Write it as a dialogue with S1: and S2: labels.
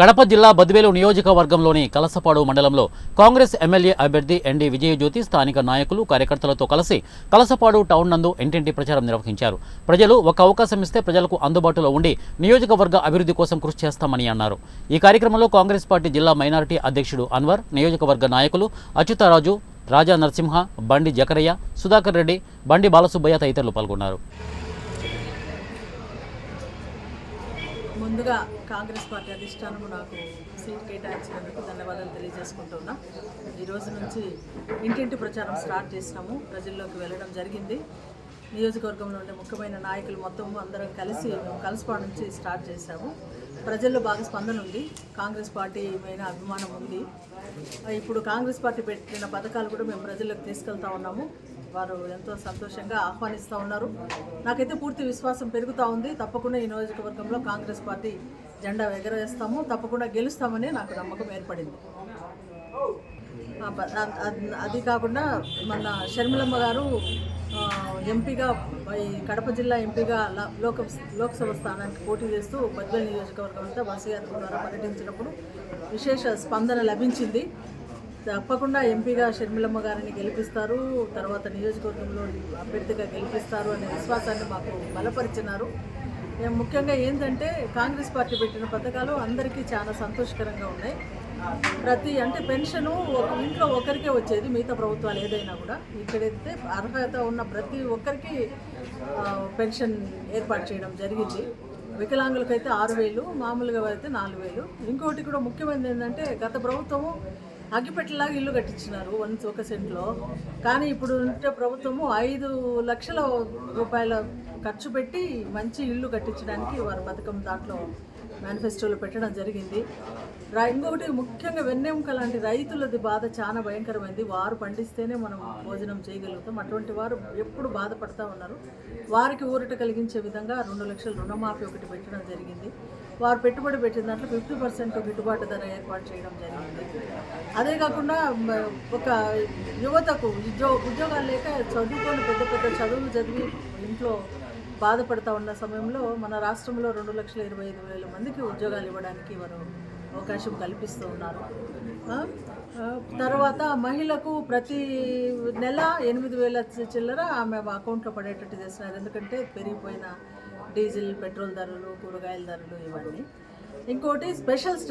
S1: కడప జిల్లా బద్వేలు నియోజకవర్గంలోని కలసపాడు మండలంలో కాంగ్రెస్ ఎమ్మెల్యే అభ్యర్థి ఎన్డీ విజయజ్యోతి స్థానిక నాయకులు కార్యకర్తలతో కలిసి కలసపాడు టౌన్ నందు ఇంటింటి ప్రచారం నిర్వహించారు. ప్రజలు ఒక అవకాశం ఇస్తే ప్రజలకు అందుబాటులో ఉండి నియోజకవర్గ అభివృద్ధి కోసం కృషి చేస్తామని అన్నారు. ఈ కార్యక్రమంలో కాంగ్రెస్ పార్టీ జిల్లా మైనారిటీ అధ్యక్షుడు అన్వర్ నియోజకవర్గ నాయకులు అచ్యుతరాజు రాజా నరసింహ బండి జకరయ్య సుధాకర్ రెడ్డి బండి బాలసుబ్బయ్య తదితరులు పాల్గొన్నారు.
S2: ముందుగా కాంగ్రెస్ పార్టీ అధిష్టానము నాకు సీట్ కేటాయించినందుకు ధన్యవాదాలు తెలియజేసుకుంటున్నా. ఈరోజు నుంచి ఇంటింటి ప్రచారం స్టార్ట్ చేసినాము. ప్రజల్లోకి వెళ్ళడం జరిగింది. నియోజకవర్గంలో ఉండే ముఖ్యమైన నాయకులు మొత్తం అందరం కలిసి మేము నుంచి స్టార్ట్ చేశాము. ప్రజల్లో బాగా స్పందన ఉంది. కాంగ్రెస్ పార్టీ మీద అభిమానం ఉంది. ఇప్పుడు కాంగ్రెస్ పార్టీ పెట్టిన పథకాలు కూడా మేము ప్రజల్లోకి తీసుకెళ్తా ఉన్నాము. వారు ఎంతో సంతోషంగా ఆహ్వానిస్తూ ఉన్నారు. నాకైతే పూర్తి విశ్వాసం పెరుగుతూ ఉంది. తప్పకుండా ఈ నియోజకవర్గంలో కాంగ్రెస్ పార్టీ జెండా ఎగరవేస్తాము. తప్పకుండా గెలుస్తామని నాకు నమ్మకం ఏర్పడింది. అది కాకుండా మన షర్మిలమ్మ గారు ఎంపీగా ఈ కడప జిల్లా ఎంపీగా ల- లోక లోక్సభ స్థానానికి పోటీ చేస్తూ బద్వేల్ నియోజకవర్గం అంతా బస్సు యాత్ర ద్వారా పర్యటించినప్పుడు విశేష స్పందన లభించింది. తప్పకుండా ఎంపీగా షర్మిలమ్మ గారిని గెలిపిస్తారు తర్వాత నియోజకవర్గంలో అభ్యర్థిగా గెలిపిస్తారు అనే విశ్వాసాన్ని మాకు బలపరిచినారు. ముఖ్యంగా ఏంటంటే కాంగ్రెస్ పార్టీ పెట్టిన పథకాలు అందరికీ చాలా సంతోషకరంగా ఉన్నాయి. ప్రతి అంటే పెన్షన్ ఒక ఇంట్లో ఒకరికే వచ్చేది మిగతా ప్రభుత్వాలు ఏదైనా కూడా. ఇక్కడైతే అర్హత ఉన్న ప్రతి ఒక్కరికి పెన్షన్ ఏర్పాటు చేయడం జరిగింది. వికలాంగులకైతే ఆరు వేలు మామూలుగా అయితే నాలుగు వేలు. ఇంకోటి కూడా ముఖ్యమైనది ఏంటంటే గత ప్రభుత్వము అగ్గిపెట్టలాగా ఇల్లు కట్టించినారు వన్ ఒక సెంట్లో. కానీ ఇప్పుడు ఉంటే ప్రభుత్వము ఐదు లక్షల రూపాయల ఖర్చు పెట్టి మంచి ఇల్లు కట్టించడానికి వారి పథకం దాంట్లో మేనిఫెస్టోలో పెట్టడం జరిగింది. ఇంకొకటి ముఖ్యంగా వెన్నెముక లాంటి రైతులది బాధ చాలా భయంకరమైంది. వారు పండిస్తేనే మనం భోజనం చేయగలుగుతాం. అటువంటి వారు ఎప్పుడు బాధపడతా ఉన్నారు. వారికి ఊరట కలిగించే విధంగా రెండు లక్షల రుణమాఫీ ఒకటి పెట్టడం జరిగింది. వారు పెట్టుబడి పెట్టిన దాంట్లో ఫిఫ్టీ పర్సెంట్ గిట్టుబాటు ధర ఏర్పాటు చేయడం జరిగింది. అదే కాకుండా ఒక యువతకు ఉద్యో ఉద్యోగాలు లేక చదువుకొని పెద్ద పెద్ద చదువులు చదివి ఇంట్లో బాధపడతా ఉన్న సమయంలో మన రాష్ట్రంలో రెండు లక్షల ఇరవై ఐదు వేల మందికి ఉద్యోగాలు ఇవ్వడానికి వారు అవకాశం కల్పిస్తూ ఉన్నారు. తర్వాత మహిళకు ప్రతి నెల ఎనిమిది వేల చిల్లర ఆమె అకౌంట్లో పడేటట్టు చేస్తున్నారు. ఎందుకంటే పెరిగిపోయిన డీజిల్ పెట్రోల్ ధరలు కూరగాయల ధరలు ఇవన్నీ. ఇంకోటి స్పెషల్ స్టే